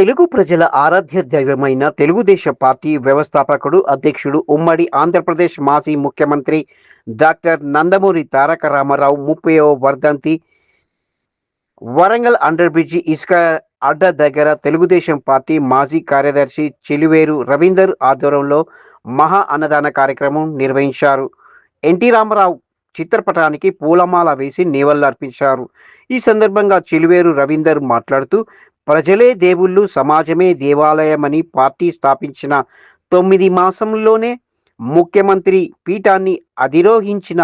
తెలుగు ప్రజల ఆరాధ్య దైవమైన తెలుగుదేశం పార్టీ వ్యవస్థాపకుడు అధ్యక్షుడు ఉమ్మడి ఆంధ్రప్రదేశ్ మాజీ ముఖ్యమంత్రి డాక్టర్ నందమూరి తారక రామారావు ముప్పైవ వర్ధంతి. వరంగల్ అండర్ బ్రిడ్జి ఇసుక అడ్డ దగ్గర తెలుగుదేశం పార్టీ మాజీ కార్యదర్శి చెలివేరు రవీందర్ ఆధ్వర్యంలో మహా అన్నదాన కార్యక్రమం నిర్వహించారు. ఎన్టీ రామారావు చిత్రపటానికి పూలమాల వేసి నివాళులర్పించారు. ఈ సందర్భంగా చిలువేరు రవీందర్ మాట్లాడుతూ ప్రజలే దేవుళ్ళు సమాజమే దేవాలయమని పార్టీ స్థాపించిన తొమ్మిది మాసంలోనే ముఖ్యమంత్రి పీఠాన్ని అధిరోహించిన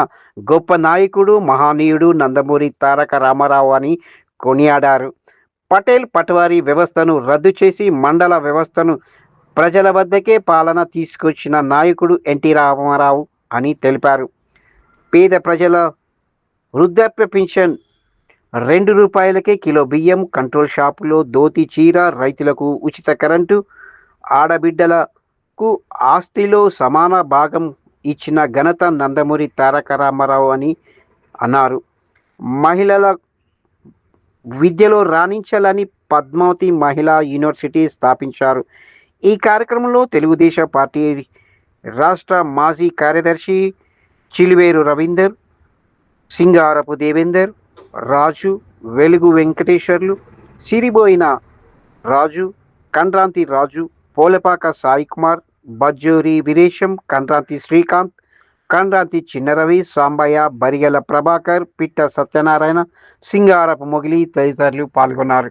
గొప్ప నాయకుడు మహానీయుడు నందమూరి తారక రామారావు అని కొనియాడారు. పటేల్ పటవారీ వ్యవస్థను రద్దు చేసి మండల వ్యవస్థను ప్రజల వద్దకే పాలన తీసుకొచ్చిన నాయకుడు ఎన్టీ రామారావు అని తెలిపారు. పేద ప్రజల వృద్ధాప్య పింఛన్ రెండు రూపాయలకే కిలో బియ్యం కంట్రోల్ షాపులో దోతి చీర రైతులకు ఉచిత కరెంటు ఆడబిడ్డలకు ఆస్తిలో సమాన భాగం ఇచ్చిన ఘనత నందమూరి తారక రామారావు అని అన్నారు. మహిళల విద్యలో రాణించాలని పద్మావతి మహిళా యూనివర్సిటీ స్థాపించారు. ఈ కార్యక్రమంలో తెలుగుదేశం పార్టీ రాష్ట్ర మాజీ కార్యదర్శి చిలివేరు రవీందర్ సింగారపు దేవేందర్ రాజు వెలుగు వెంకటేశ్వర్లు సిరిబోయిన రాజు కండ్రాంతి రాజు పోలపాక సాయి కుమార్ బజ్జూరి వీరేశం కండ్రాంతి శ్రీకాంత్ కండ్రాంతి చిన్నరవి సాంబయ్య బరిగల ప్రభాకర్ పిట్ట సత్యనారాయణ సింగారపు మొగిలి తదితరులు పాల్గొన్నారు.